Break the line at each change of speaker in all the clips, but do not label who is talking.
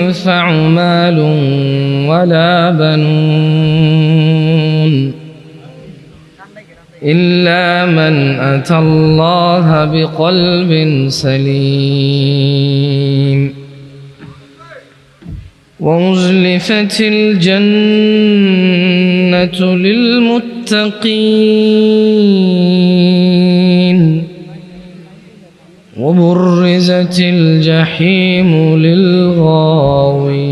ينفع مال ولا بنون إلا من أتى الله بقلب سليم. وأزلفت الجنة للمتقين. وبرزت الجحيم للغاوين.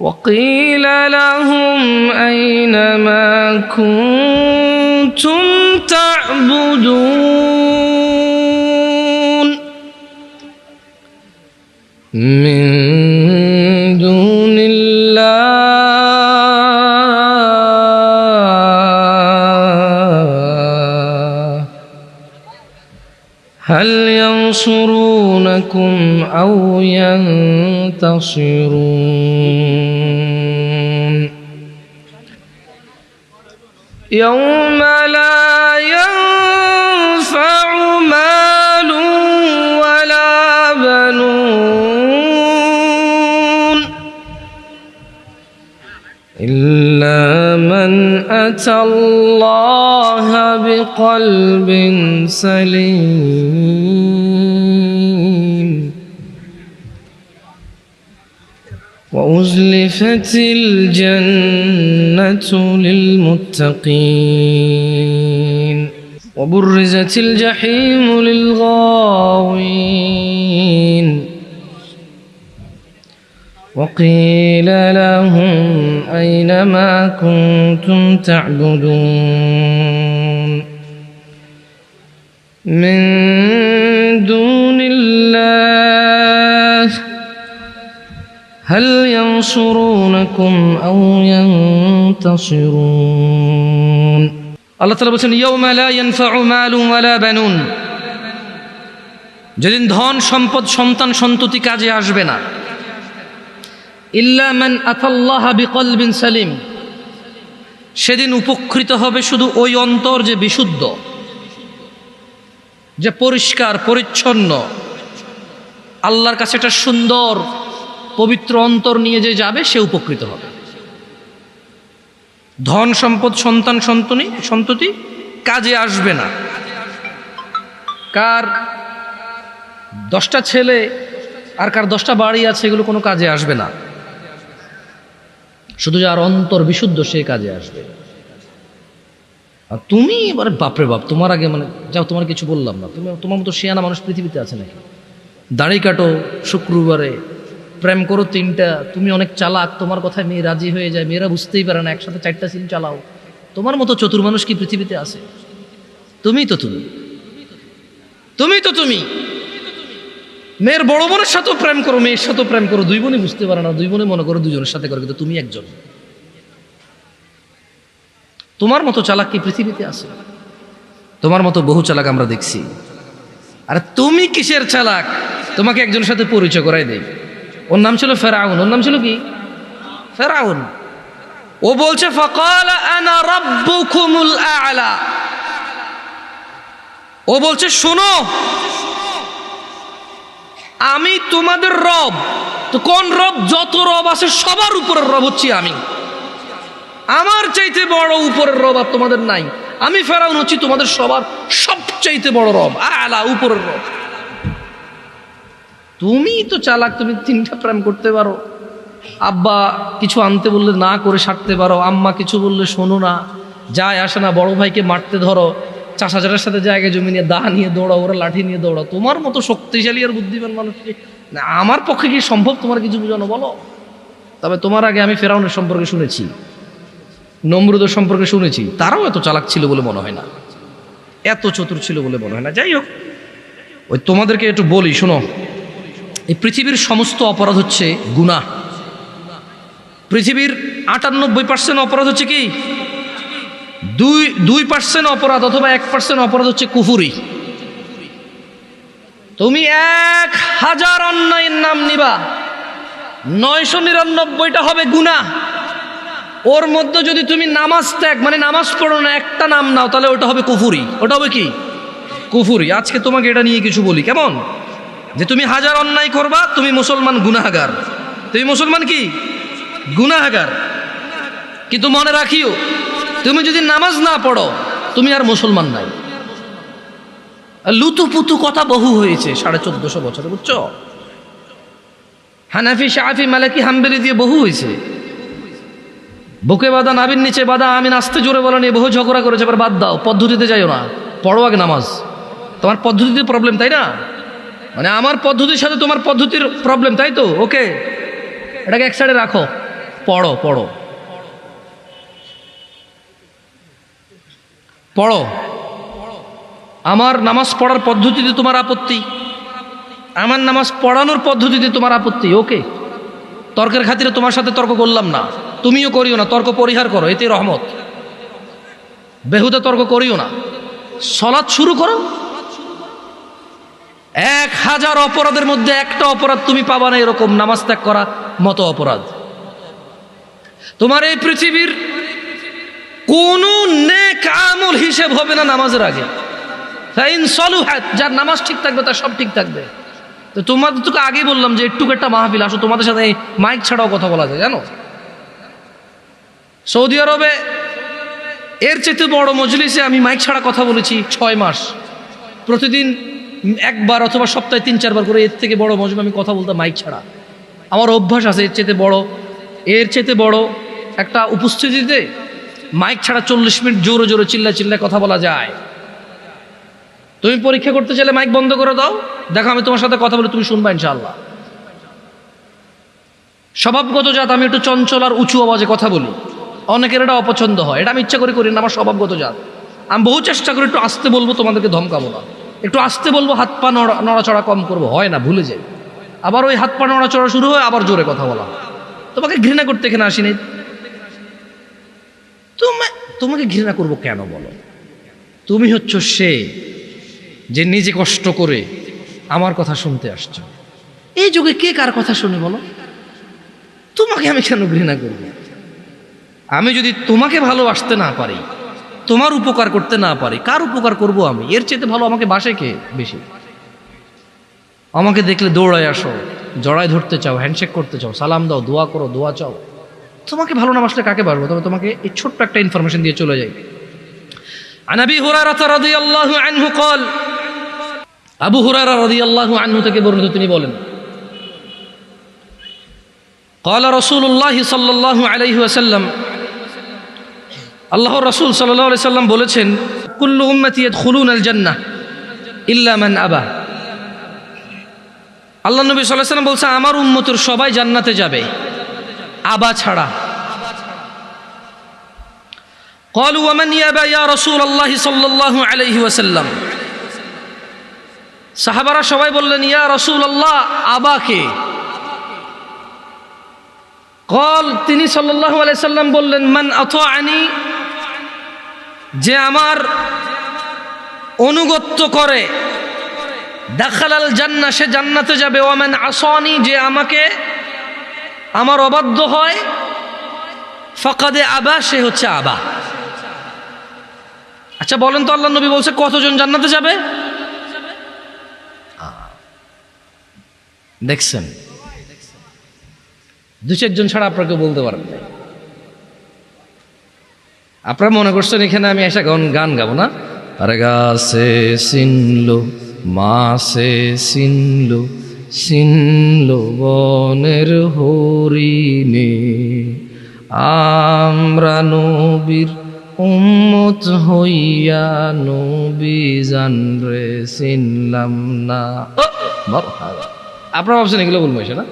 وقيل لهم أين ما كنتم تعبدون؟ من هل ينصرونكم أو ينتصرون؟ يوم لا ينفع مال ولا بنون إلا من أتى الله بقلب سليم. وأزلفت الجنة للمتقين. وبرزت الجحيم للغاوين. وقيل لهم أين ما كنتم تعبدون. من دون الله هل ينصرونكم أو ينتصرون আল্লাহ তালা বলছেন ইয়ৌমা লা ইয়ানফাউ মালুন ওয়ালা বানুন যেদিন ধন সম্পদ সন্তান সন্ততি কাজে আসবে না ইল্লা মান আতাল্লাহ বিকলবিন সালিম সেদিন উপকৃত হবে শুধু ওই অন্তর যে বিশুদ্ধ যে পরিষ্কার, পরিচ্ছন্ন। আল্লাহর কাছে একটা সুন্দর, পবিত্র অন্তর নিয়ে যে যাবে, সে উপকৃত হবে। ধন সম্পদ, সন্তান সন্তনি, সন্ততি কাজে আসবে না। কার দশটা ছেলে আর কার দশটা বাড়ি আছে, এগুলো কোনো কাজে আসবে না। শুধু যার অন্তর বিশুদ্ধ, সে কাজে আসবে। আর তুমি এবারে বাপরে বাপ, তোমার আগে মানে যাও, তোমার কিছু বললাম না। তুমি, তোমার মতো শিয়ানা মানুষ পৃথিবীতে আছে নাকি? দাড়ি কাটো, শুক্রবারে প্রেম করো তিনটা, তুমি অনেক চালাক, তোমার কথায় মেয়ে রাজি হয়ে যায়, মেয়েরা বুঝতেই পারে না, একসাথে চারটা সিন চালাও। তোমার মতো চতুর মানুষ কি পৃথিবীতে আছে? তুমি তো তুমি। তুমি তো তুমি। মেয়ের বড় বোনের সাথেও প্রেম করো, মেয়ের সাথেও প্রেম করো, দুই বোনই বুঝতে পারে না, দুই বোনে মনে করো দুজনের সাথে করো, কিন্তু তুমি একজন। তোমার মতো চালাক কি পৃথিবীতে আছে? তোমার মতো বহু চালাক আমরা দেখছি। আর তুমি কিসের চালাক? তোমাকে একজনের সাথে পরিচয় করাই দেই। ওর নাম ছিল ফেরাউন। ওর নাম ছিল কি? ফেরাউন। ও বলছে, ফকাল আনা রাব্বুকুমুল আ'লা। ও বলছে, শোনো, আমি তোমাদের রব। তো কোন রব? যত রব আছে, সবার উপরের রব হচ্ছি আমি। আমার চাইতে বড় উপরের রব আর তোমাদের নাই। আমি ফেরাউন হচ্ছি তোমাদের সবার সবচাইতে বড় রব। আলা, উপরের রব। তুমি তো চালাক, তুমি তিনটা প্রেম করতে পারো। আব্বা, কিছু আনতে বললে না করে সারতে পারো। আম্মা কিছু বললে শোনো না। যায়, আসে না, বড় ভাইকে মারতে ধরো। চাষাচারের সাথে জায়গায় জমি নিয়ে দা নিয়ে দৌড়াও, ওরা লাঠি নিয়ে দৌড়াও। তোমার মতো শক্তিশালী আর বুদ্ধিমান মানুষকে না, আমার পক্ষে কি সম্ভব তোমার কিছু বোঝানো বলো? তবে তোমার আগে আমি ফেরাউনের সম্পর্কে শুনেছি। নমরুদের সম্পর্কে শুনেছি, তারাও এত চালাক ছিল বলে মনে হয় না। এত চতুর ছিল বলে মনে হয় না। যাই হোক, ওই তোমাদেরকে একটু বলি, শোনো, এই পৃথিবীর সমস্ত অপরাধ হচ্ছে গুনাহ। পৃথিবীর আটানব্বই পার্সেন্ট অপরাধ হচ্ছে কি? দুই দুই পার্সেন্ট অপরাধ অথবা এক পার্সেন্ট অপরাধ হচ্ছে কুফুরি। তুমি এক হাজার অন্যায়ের নাম নিবা, নয়শো নিরানব্বইটা হবে গুণা ওর মধ্যে যদি তুমি নামাজ ত্যাগ মানে নামাজ পড়ো না, একটা নাম নাও, তাহলে ওটা হবে কুফুরি। ওটা হবে কি? কুফুরি। আজকে তোমাকে এটা নিয়ে কিছু বলি। কেমন? যে তুমি হাজার অন্যায় করবা, তুমি মুসলমান গুনাহাগার। তুমি মুসলমান কি? গুনাহাগার। কিন্তু মনে রাখিও, তুমি যদি নামাজ না পড়ো, তুমি আর মুসলমান নাই। লুতুপুতু কথা বহু হয়েছে সাড়ে চোদ্দশো বছরে, বুঝছ? হানাফি শাহি মালাকি, হাম্বেলি দিয়ে বহু হয়েছে। বুকে বাদা নাবির নিচে বাদা আমি নাচতে জোরে বলো নিয়ে বহু ঝগড়া করেছে, এবার বাদ দাও, পদ্ধতিতে যাইও না। পড়ো আগে নামাজ। তোমার পদ্ধতিতে প্রবলেম তাই না? মানে আমার পদ্ধতির সাথে তোমার পদ্ধতির প্রবলেম তাই তো? ওকে এটাকে এক সাইডে রাখো। পড়ো পড়ো। পড়ো। আমার নামাজ পড়ার পদ্ধতিতে তোমার আপত্তি। আমার নামাজ পড়ানোর পদ্ধতিতে তোমার আপত্তি। ওকে তর্কের খাতিরে তোমার সাথে তর্ক করলাম না। তুমিও করিও না, তর্ক পরিহার করো এতে রহমত। বেহুদে তর্ক করিও না। সলাৎ শুরু করো। এক হাজার অপরাধের মধ্যে একটা অপরাধ তুমি পাবা না, এরকম নামাজ ত্যাগ করা মতো অপরাধ। তোমার এই পৃথিবীর কোন নেক আমল হিসেব হবে না নামাজের আগে। যার নামাজ ঠিক থাকবে, তার সব ঠিক থাকবে। তো তোমাদের তোকে আগেই বললাম যে একটু একটা মাহফিল, আসো তোমাদের সাথে মাইক ছাড়াও কথা বলা যায়, জানো? সৌদি আরবে এর চেয়ে বড় মজলিসে আমি মাইক ছাড়া কথা বলেছি ছয় মাস। প্রতিদিন একবার অথবা সপ্তাহে তিন, চারবার করে এর থেকে বড় মজমে আমি কথা বলতাম মাইক ছাড়া। আমার অভ্যাস আছে এর চেতে বড়। এর চেতে বড় একটা উপস্থিতিতে মাইক ছাড়া চল্লিশ মিনিট জোরে জোরে চিল্লা চিল্লা কথা বলা যায়। তুমি পরীক্ষা করতে চাইলে মাইক বন্ধ করে দাও। দেখো, আমি তোমার সাথে কথা বলে তুমি শুনবা ইনশাআল্লাহ। স্বভাবগত জাত, আমি একটু চঞ্চল আর উঁচু আওয়াজে কথা বলি। অনেকের এটা অপছন্দ হয়। এটা আমি ইচ্ছা করে করি না, আমার স্বভাবগত জাত। আমি বহু চেষ্টা করি একটু আসতে বলব, তোমাদেরকে ধমকাবো না। একটু আসতে বলব, হাত পা নড়া- নড়াচড়া কম করব, হয় না, ভুলে যাই। আবার ওই হাত পা নড়াচড়া শুরু হয়, আবার জোরে কথা বলা। তোমাকে ঘৃণা করতে এখানে আসিনি? তুমি, তোমাকে ঘৃণা করব কেন বলো? তুমি হচ্ছ সে যে নিজে কষ্ট করে আমার কথা শুনতে আসছো। এই যুগে কে কার কথা শুনে বলো? তোমাকে আমি কেন ঘৃণা করব আমি যদি তোমাকে ভালোবাসতে না পারি তোমার উপকার করতে না পারি কার উপকার করব আমি এর চেয়ে ভালো আমাকে বাসে কে বেশি আমাকে দেখলে দৌড়ায় আসো জড়ায় ধরতে চাও হ্যান্ডশেক করতে চাও সালাম দাও দোয়া করো দোয়া চাও তোমাকে ভালো না বাসলে কাকে বাসবো তবে তোমাকে এই ছোট্ট একটা ইনফরমেশন দিয়ে চলে যাই عن ابي هريره رضي الله عنه قال আবু হুরায়রা রাদিয়াল্লাহু আনহু থেকে বর্ণিত তিনি বলেন قال رسول الله صلى الله عليه وسلم আল্লাহ রাসূল সাল্লাল্লাহু আলাইহি সাল্লাম বলেছেন কুল্লু উম্মতি ইয়াদখুলুনা আল জান্নাহ ইল্লা মান আবা আল্লাহ নবী সাল্লাল্লাহু আলাইহি সাল্লাম বলছে আমার উম্মতের সবাই জান্নাতে যাবে আবা ছাড়া قالوا ومن يابى يا رسول الله صلى الله عليه وسلم সাহাবারা সবাই বললেন ইয়া রসুল আল্লাহ আবাকে কল তিনি সাল্লাল্লাহু আলাইহি সাল্লাম বললেন মান আনি যে আমার অনুগত্য করে, দেখালাল জান্না সে জান্নাতে যাবে। ওয়ামান আসনি, যে আমাকে আমার অবাধ্য হয়, ফকাদে আবা, সে হচ্ছে আবা। আচ্ছা বলেন তো আল্লাহ নবী বলছে, কতজন জান্নাতে যাবে? দেখছেন? দু চারজন ছাড়া আপনাকে বলতে পারেন আপনারা মনে করছেন এখানে আমি এসে গান গান গাবো না? আরে গাছে সিনলো মাসে সিনলো সিনলো বনের হরিণে। আমরা নবীর উম্মত হইয়া নবী জানরে চিনলাম না। আপনারা ভাবছেন এগুলো বলব না?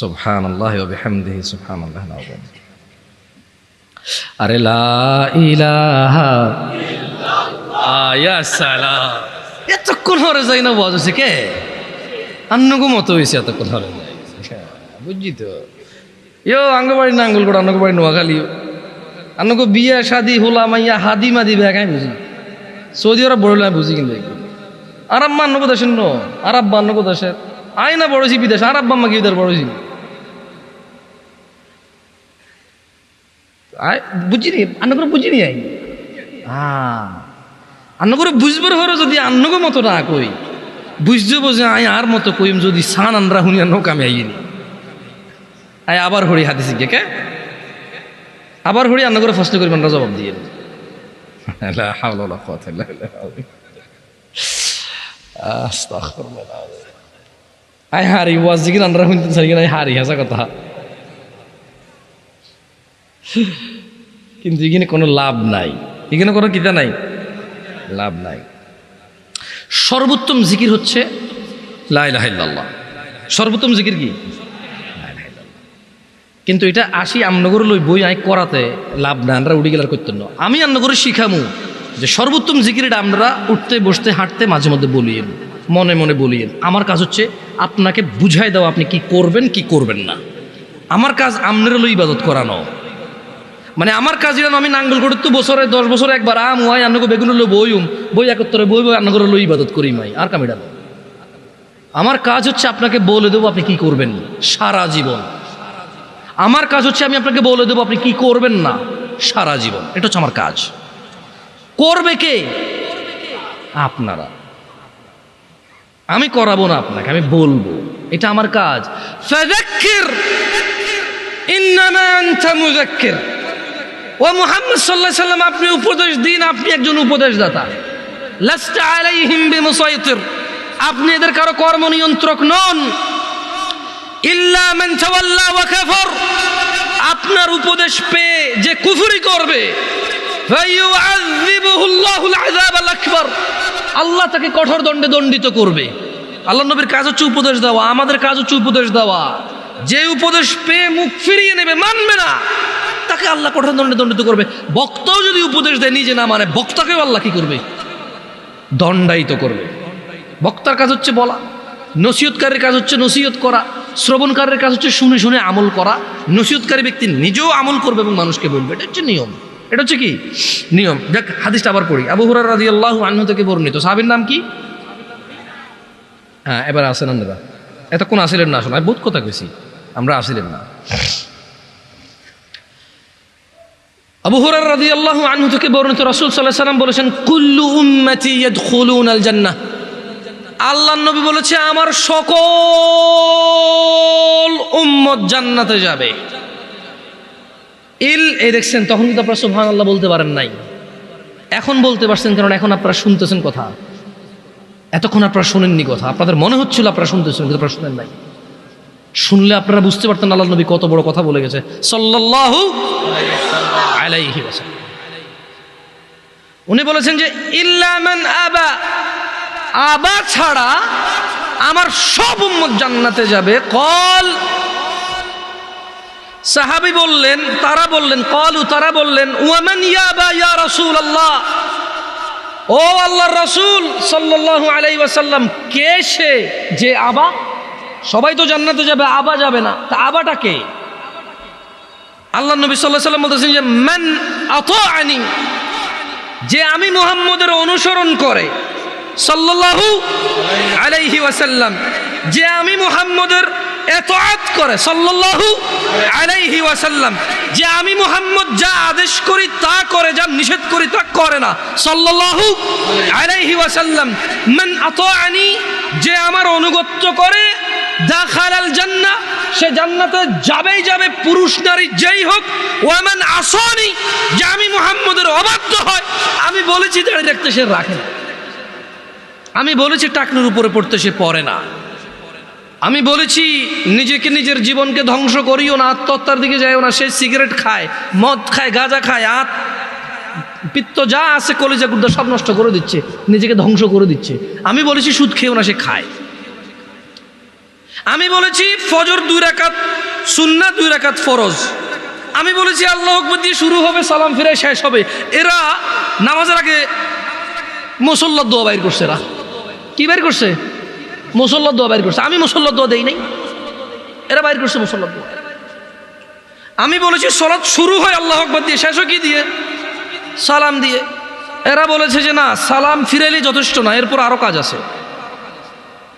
সুবহান আল্লাহ বিহামদিহি সুবহান আরে লা ইলাহা আয়া সালাম। এতক্ষণ হরে যাই না বজ কে? আন্নগো মতো হয়েছে এতক্ষণ হরে বুঝছি তো। ইয়ো, আঙ্গবাড়ি না আঙ্গুল করে আঙ্গবাড়ি নোয়াখালী। আন্নগো বিয়া শাদি হোলা মাইয়া হাদি মাদি ব্যাগাই বুঝি। সৌদি আরব বড় বুঝি কিন্তু মা অন্য দেশের নো আরব বা অন্য দেশের। আয় না বড়ছি বিদেশ আরব বাম্মা কি বিদের আয় বুঝিনি অন্য করে বুঝিনি আই? হ্যাঁ। আন্ন করে বুঝবার হরো যদি আন্নগো মতো না কই বুঝতে বোঝে আয় আর মতো কইম যদি সান আনরা হুনিয়া নৌকা আমি আইনি আয় আবার হরি হাতে শিখে কে? আবার হরি আন্ন করে প্রশ্ন করিবেন জবাব দিয়ে ইল্লা বিল্লাহ। আস্তাগফিরুল্লাহ। আয় হারি ওয়াজ জিগিন আনরা হুনতে চাই আয় হারি, হাসা কথা। কিন্তু এখানে কোনো লাভ নাই। এখানে কোনো কিতা নাই? লাভ নাই। সর্বোত্তম জিকির হচ্ছে লাইলাহিল্লাহ সর্বোত্তম জিকির কি। কিন্তু এটা আসি আমনগর লই বই আই করাতে লাভ না আমরা উড়ি গেলার করতেন আমি আমনগরে শিখামু যে সর্বোত্তম জিকির এটা আমরা উঠতে, বসতে, হাঁটতে মাঝে মধ্যে বলিয়েন মনে মনে বলিয়েন আমার কাজ হচ্ছে আপনাকে বুঝাই দেওয়া আপনি কি করবেন কি করবেন না। আমার কাজ আমনের লই ইবাদত করানো। মানে আমার কাজ যেন আমি নাঙ্গল করে তো বছরে, দশ বছরে একবার আম, ওয়াই, আন্নগো বেগুন লো বইম বই একত্তরে বই বই আন্নগরে লো ইবাদত করি মাই। আর কামিডা না। আমার কাজ হচ্ছে আপনাকে বলে দেবো আপনি কি করবেন সারা জীবন। আমার কাজ হচ্ছে আমি আপনাকে বলে দেবো আপনি কি করবেন না। সারা জীবন। এটা হচ্ছে আমার কাজ। করবে কে? আপনারা। আমি করাবো না আপনাকে, আমি বলব। এটা আমার কাজ। ও মুহাম্মদ আলাইহি সাল্লাম, আপনি উপদেশ দিন, আপনি একজন উপদেশদাতা। আপনি এদের কারও কর্ম নিয়ন্ত্রক নন আপনার উপদেশ পেয়ে যে কুফুরি করবে আল্লাহ তাকে কঠোর দণ্ডে দণ্ডিত করবে। আল্লাহ নবীর কাজ হচ্ছে উপদেশ দেওয়া, আমাদের কাজ হচ্ছে উপদেশ দেওয়া। যে উপদেশ পেয়ে মুখ ফিরিয়ে নেবে, মানবে না। তাকে আল্লাহ কঠোর দণ্ডে দণ্ডিত করবে। বক্তাও যদি উপদেশ দেয়, নিজে না মানে বক্তাকেও আল্লাহ কি করবে? দণ্ডায়িত করবে। বক্তার কাজ হচ্ছে বলা, নসিহতকারীর কাজ হচ্ছে নসিহত করা, শ্রবণকারের কাজ হচ্ছে শুনে শুনে আমল করা। নসিহতকারী ব্যক্তি নিজেও আমল করবে এবং মানুষকে বলবে, এটা হচ্ছে নিয়ম। এটা হচ্ছে কি? নিয়ম। দেখ, হাদিসটা আবার পড়ি। আবু হুরার রাজি আল্লাহ আন্না থেকে বর্ণিত। সাহাবির নাম কি? হ্যাঁ এবার আসেন আপনারা এতক্ষণ আসিলেন না আসলে, আমি বহুত কথা কইছি, আমরা আসিলেন না। আবু হুরার রাদিয়াল্লাহু আনহু থেকে বর্ণিত রাসূল আলাইহি সাল্লাম বলেছেন, কুল্লু উম্মতি ইয়াদখুলুনাল জান্নাহ। আল্লাহ নবী বলেছে, আমার সকল উম্মত জান্নাতে যাবে। ইল, এই দেখছেন, তখন কিন্তু আপনারা সুবহানাল্লাহ বলতে পারেন নাই। এখন বলতে পারছেন, কারণ এখন আপনারা শুনতেছেন কথা। এতক্ষণ আপনারা শুনেননি কথা। আপনাদের মনে হচ্ছিল আপনারা শুনতেছেন কিন্তু আপনারা শুনেন নাই। শুনলে আপনারা বুঝতে পারতেন আল্লাহ নবী কত বড় কথা বলে গেছে। সাল্লাল্লাহু আলাইহি উনি বলেছেন যে ইল্লামান আবা। আবা ছাড়া আমার সব উম্মত জান্নাতে যাবে। কল। সাহাবি বললেন, তারা বললেন, কলু, তারা বললেন ওয়ামান ইয়াবা ইয়া রাসূল আল্লাহ ও আল্লাহর রসুল সাল্লাল্লাহু আলাই ওয়াসাল্লাম, কে সে? যে আবা? সবাই তো জান্নাতে যাবে, আবা যাবে না। তা আবাটা কে? আল্লাহ নবী সাল্লাহ সাল্লাম বলতেছেন যে, মান আনি যে আমি মুহাম্মদের অনুসরণ করে, সাল্লাল্লাহু আলাইহি ওয়াসাল্লাম, যে আমি মুহাম্মদের এতআত করে, সাল্লাল্লাহু আলাইহি ওয়াসাল্লাম। যে আমি মুহাম্মদ যা আদেশ করি তা করে, যা নিষেধ করি তা করে না। সাল্লাল্লাহু আলাইহি ওয়াসাল্লাম, মান আতাআনি, যে আমার অনুগত্য করে, দাখালাল জান্নাহ, সে জান্নাতে যাবেই যাবে, পুরুষ নারী যেই হোক, ওয়ামান আসনি, যে আমি মুহাম্মদের অবাধ্য হয়। আমি বলেছি, দাঁড়িয়ে রাখতে সে রাখে আমি বলেছি, টাকনুর উপরে পড়তে সে পড়ে না। আমি বলেছি, নিজেকে নিজের জীবনকে ধ্বংস করিও না, আত্মহত্যার দিকে যাইও না, সে সিগারেট খায়, মদ খায়, গাঁজা খায় আত পিত্ত যা আছে, কলেজা গুদ্দা সব নষ্ট করে দিচ্ছে, নিজেকে ধ্বংস করে দিচ্ছে। আমি বলেছি, সুদ খেয়েও না, সে খায়। আমি বলেছি, ফজর দুই রাকাত সুন্না দুই রাকাত ফরজ। আমি বলেছি, আল্লাহ দিয়ে শুরু হবে, সালাম ফিরে শেষ হবে। এরা নামাজের আগে মুসল্লার দোয়া বাইর করছে, এরা। কি বাইর করছে? মুসল্লার দোয়া বাইর করছে। আমি মুসল্লার দোয়া দেই নাই। এরা বাইর করছে মুসল্লার দোয়া। আমি বলেছি, সলাৎ শুরু হয়, আল্লাহ আকবর দিয়ে, শেষও কি দিয়ে? সালাম দিয়ে। এরা বলেছে যে, না, সালাম ফিরেলি যথেষ্ট না, এরপর আরও কাজ আছে।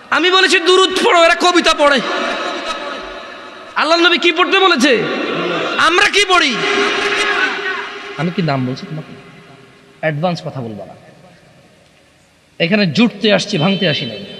আমি বলেছি, দুরুদ পড়ো, এরা কবিতা পড়ে। আল্লাহ নবী কি পড়তে বলেছে? আমরা কি পড়ি? আমি কি নাম বলছি তোমাকে? অ্যাডভান্স কথা বলব না। এখানে জুটতে আসছি, ভাঙতে আসি নাই।